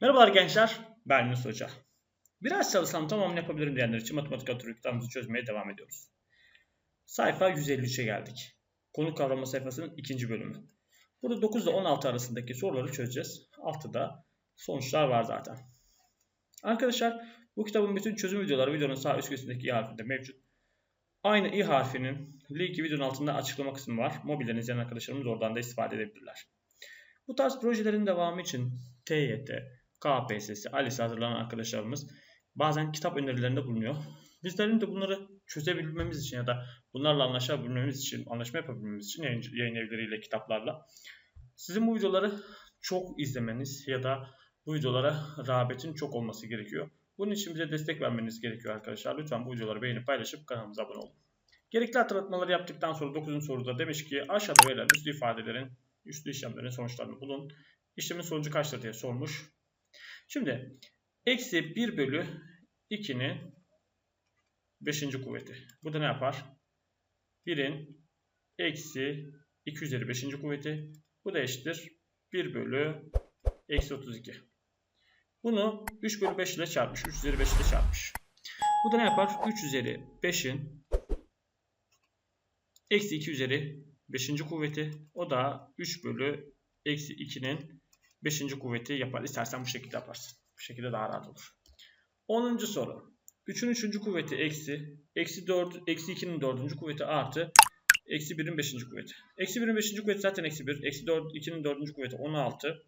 Merhabalar gençler, ben Yunus Hoca. Biraz çalışsam tamamını yapabilirim diyenler için matematik atölye kitabımızı çözmeye devam ediyoruz. Sayfa 153'e geldik. Konu kavrama sayfasının ikinci bölümü. Burada 9 ile 16 arasındaki soruları çözeceğiz. Altta sonuçlar var zaten. Arkadaşlar bu kitabın bütün çözüm videoları videonun sağ üst köşesindeki i harfinde mevcut. Aynı i harfinin linki videonun altında açıklama kısmı var. Mobilden izleyen arkadaşlarımız oradan da istifade edebilirler. Bu tarz projelerin devamı için TYT, KPSS, ALES hazırlanan arkadaşlarımız bazen kitap önerilerinde bulunuyor. Bizlerin de bunları çözebilmemiz için ya da bunlarla anlaşabilmemiz için, anlaşma yapabilmemiz için yayın, yayın evleriyle, kitaplarla sizin bu videoları çok izlemeniz ya da bu videolara rağbetin çok olması gerekiyor. Bunun için bize destek vermeniz gerekiyor arkadaşlar. Lütfen bu videoları beğenip paylaşıp kanalımıza abone olun. Gerekli hatırlatmaları yaptıktan sonra 9. soruda demiş ki aşağıda verilen üslü ifadelerin, üslü işlemlerin sonuçlarını bulun. İşlemin sonucu kaçtır diye sormuş. Şimdi eksi 1 bölü 2'nin 5. kuvveti. Bu da ne yapar? 1'in eksi 2 üzeri 5. kuvveti. Bu da eşittir 1 bölü eksi 32. Bunu 3 bölü 5 ile çarpmış. 3 üzeri 5 ile çarpmış. Bu da ne yapar? 3 üzeri 5'in eksi 2 üzeri 5. kuvveti. O da 3 bölü eksi 2'nin 5. kuvveti yapar. İstersen bu şekilde yaparsın. Bu şekilde daha rahat olur. 10. soru. 3'ün 3. kuvveti eksi, eksi 4, eksi 2'nin 4. kuvveti artı, eksi 1'in 5. kuvveti. Eksi 1'in 5. kuvveti zaten eksi 1, eksi 4, 2'nin 4. kuvveti 16.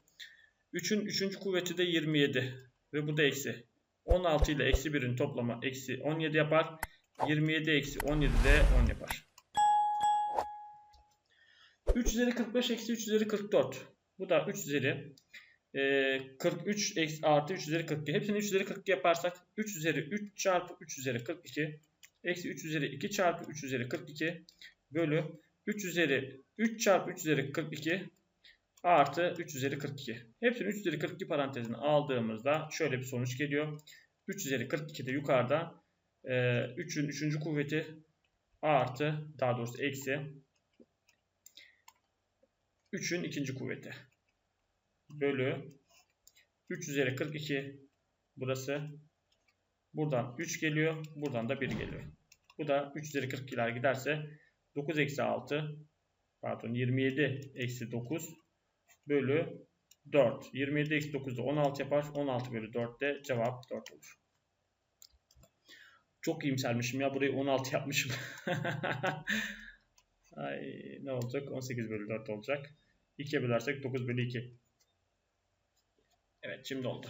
3'ün 3. kuvveti de 27 ve bu da eksi. 16 ile eksi 1'in toplamı eksi 17 yapar. 27 eksi 17 de 10 yapar. 3 üzeri 45 eksi 3 üzeri 44. Bu da 3 üzeri e, 43 eksi artı 3 üzeri 42. Hepsini 3 üzeri 42 yaparsak 3 üzeri 3 çarpı 3 üzeri 42 eksi 3 üzeri 2 çarpı 3 üzeri 42 bölü 3 üzeri 3 çarpı 3 üzeri 42 artı 3 üzeri 42. Hepsini 3 üzeri 42 parantezine aldığımızda şöyle bir sonuç geliyor. 3 üzeri 42 de yukarıda e, 3'ün 3. kuvveti artı daha doğrusu eksi 3'ün ikinci kuvveti bölü 3 üzeri 42 burası. Buradan 3 geliyor. Buradan da 1 geliyor. Bu da 3 üzeri 42'ler giderse 9 eksi 6 pardon 27 eksi 9 bölü 4. 27 eksi 9 da 16 yapar. 16 bölü 4 de cevap 4 olur. Çok iyimsermişim ya. Burayı 16 yapmışım. Ay ne olacak? 18 bölü 4 olacak. 2'ye bölersek 9 bölü 2. Evet şimdi oldu.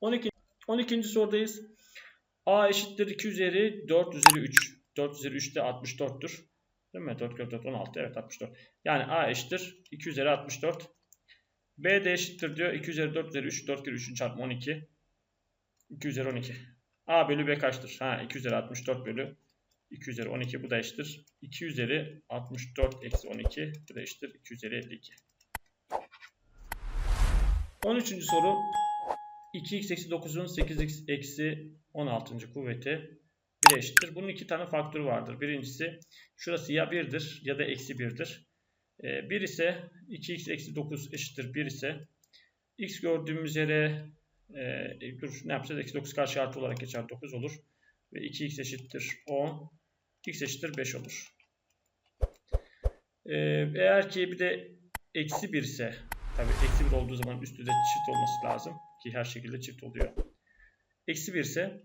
12. 12. sorudayız. A eşittir 2 üzeri 4 üzeri 3. 4 üzeri 3 de 64'tür. Değil mi? 4 kere 4 16. Evet 64. Yani A eşittir 2 üzeri 64. B de eşittir diyor. 2 üzeri 4 üzeri 3. 4 kere 3'ün çarpımı 12. 2 üzeri 12. A bölü B kaçtır? Ha 2 üzeri 64 bölü 2 üzeri 12 bu da eşittir. 2 üzeri 64 eksi 12 bu da eşittir. 2 üzeri 52. 13. soru 2x eksi 9'un 8x eksi 16. kuvveti 1 eşittir. Bunun iki tane faktörü vardır. Birincisi şurası ya 1'dir ya da eksi 1'dir. 1 ise 2x eksi 9 eşittir 1 ise x gördüğümüz yere e, dur ne yapacağız? Eksi 9 karşı artı olarak geçer 9 olur. Ve 2x eşittir 10. x eşittir 5 olur. E, eğer ki bir de eksi 1 ise Tabi eksi 1 olduğu zaman üstü de çift olması lazım. Ki her şekilde çift oluyor. Eksi 1 ise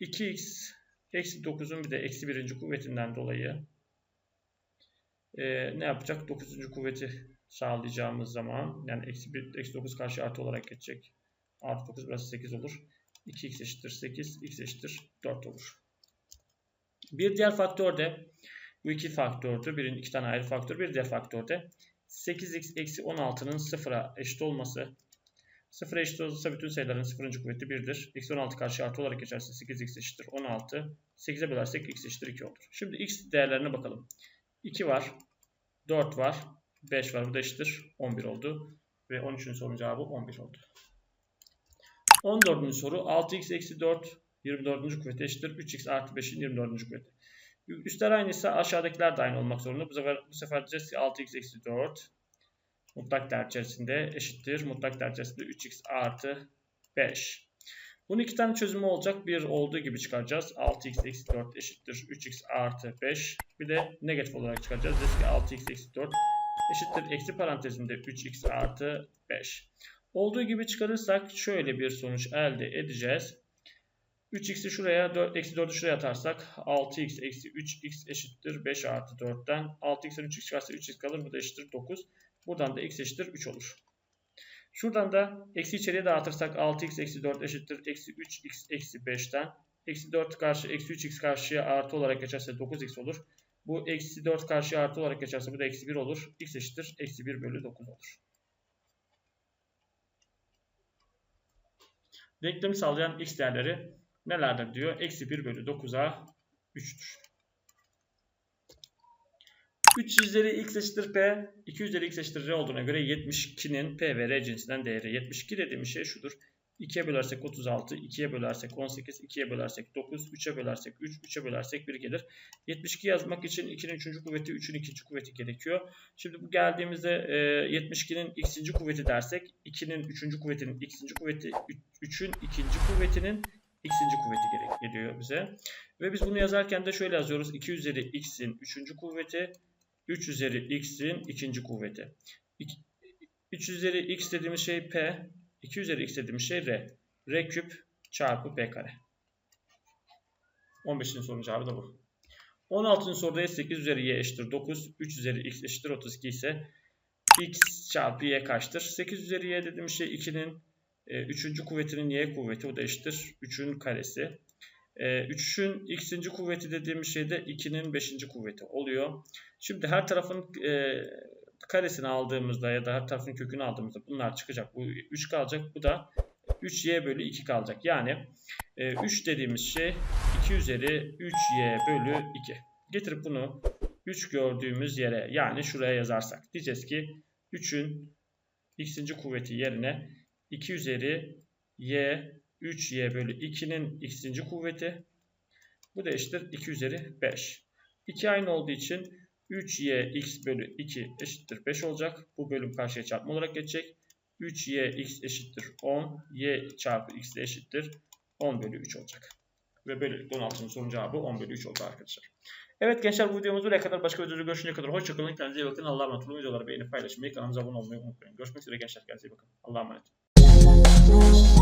2x eksi 9'un bir de eksi 1. kuvvetinden dolayı e, ne yapacak? 9. kuvveti sağlayacağımız zaman yani eksi, 1, eksi 9 karşı artı olarak geçecek. Artı 9 burası 8 olur. 2x eşittir 8, x eşittir 4 olur. Bir diğer faktör de bu iki faktördü. Birin iki tane ayrı faktör. Bir diğer faktör de 8x eksi 16'nın sıfıra eşit olması. Sıfıra eşit olursa bütün sayıların sıfırıncı kuvveti 1'dir. Eksi 16 karşı artı olarak geçerse 8x eşittir 16. 8'e bölersek x eşittir 2 olur. Şimdi x değerlerine bakalım. 2 var. 4 var. 5 var. Bu da eşittir 11 oldu. Ve 13'ün sorunun cevabı 11 oldu. 14. soru 6x eksi 4 24. kuvveti eşittir 3x artı 5'in 24. kuvveti. Üstler aynıysa aşağıdakiler de aynı olmak zorunda. Bu sefer, bu sefer diyeceğiz ki 6x eksi 4 mutlak değer içerisinde eşittir. Mutlak değer içerisinde 3x artı 5. Bunun iki tane çözümü olacak. Bir olduğu gibi çıkaracağız. 6x eksi 4 eşittir 3x artı 5. Bir de negatif olarak çıkaracağız. Deriz ki 6x eksi 4 eşittir eksi parantezinde 3x artı 5. Olduğu gibi çıkarırsak şöyle bir sonuç elde edeceğiz. 3x'i şuraya, 4, eksi 4'ü şuraya atarsak 6x eksi 3x eşittir 5 artı 4'ten. 6x'ten 3x çıkarsa 3x kalır. Bu da eşittir 9. Buradan da x eşittir 3 olur. Şuradan da eksi içeriye dağıtırsak 6x eksi 4 eşittir eksi 3x eksi 5'ten. Eksi 4 karşı eksi 3x karşıya artı olarak geçerse 9x olur. Bu eksi 4 karşıya artı olarak geçerse bu da eksi 1 olur. x eşittir eksi 1 bölü 9 olur. Denklemi sağlayan x değerleri nelerdir diyor. Eksi 1 bölü 9'a 3'tür. 3 üzeri x eşittir p, 2 üzeri x eşittir r olduğuna göre 72'nin p ve r cinsinden değeri. 72 dediğimiz şey şudur. 2'ye bölersek 36, 2'ye bölersek 18, 2'ye bölersek 9, 3'e bölersek 3, 3'e bölersek 1 gelir. 72 yazmak için 2'nin 3. kuvveti, 3'ün 2. kuvveti gerekiyor. Şimdi bu geldiğimizde e, 72'nin x'inci kuvveti dersek 2'nin 3. kuvvetinin x'inci kuvveti, 3'ün 2. kuvvetinin x'inci kuvveti gerek geliyor bize. Ve biz bunu yazarken de şöyle yazıyoruz. 2 üzeri x'in 3. kuvveti 3 üzeri x'in ikinci kuvveti. 3 üzeri x dediğimiz şey p. 2 üzeri x dediğimiz şey r. r küp çarpı p kare. 15'in sorunun cevabı da bu. 16. soruda 8 üzeri y eşittir 9. 3 üzeri x eşittir 32 ise x çarpı y kaçtır? 8 üzeri y dediğimiz şey 2'nin 3. kuvvetinin y kuvveti. O da eşittir 3'ün karesi. 3'ün x'inci kuvveti dediğimiz şey de 2'nin 5. kuvveti oluyor. Şimdi her tarafın e, karesini aldığımızda ya da her tarafın kökünü aldığımızda bunlar çıkacak. Bu 3 kalacak. Bu da 3y bölü 2 kalacak. Yani e, 3 dediğimiz şey 2 üzeri 3y bölü 2. Getirip bunu 3 gördüğümüz yere yani şuraya yazarsak diyeceğiz ki 3'ün x'inci kuvveti yerine 2 üzeri y 3y bölü 2'nin x'inci kuvveti. Bu da eşittir 2 üzeri 5. 2 aynı olduğu için 3y x bölü 2 eşittir 5 olacak. Bu bölüm karşıya çarpma olarak geçecek. 3y x eşittir 10. y çarpı x de eşittir 10 bölü 3 olacak. Ve böylelikle 16'nın sorunun cevabı 10 bölü 3 oldu arkadaşlar. Evet gençler bu videomuz buraya kadar. Başka videoda görüşünceye kadar hoşçakalın. Kendinize iyi bakın. Allah'a emanet olun. Videoları beğenip paylaşmayı, kanalımıza abone olmayı unutmayın. Görüşmek üzere gençler. Kendinize iyi bakın. Allah'a emanet. Thank you.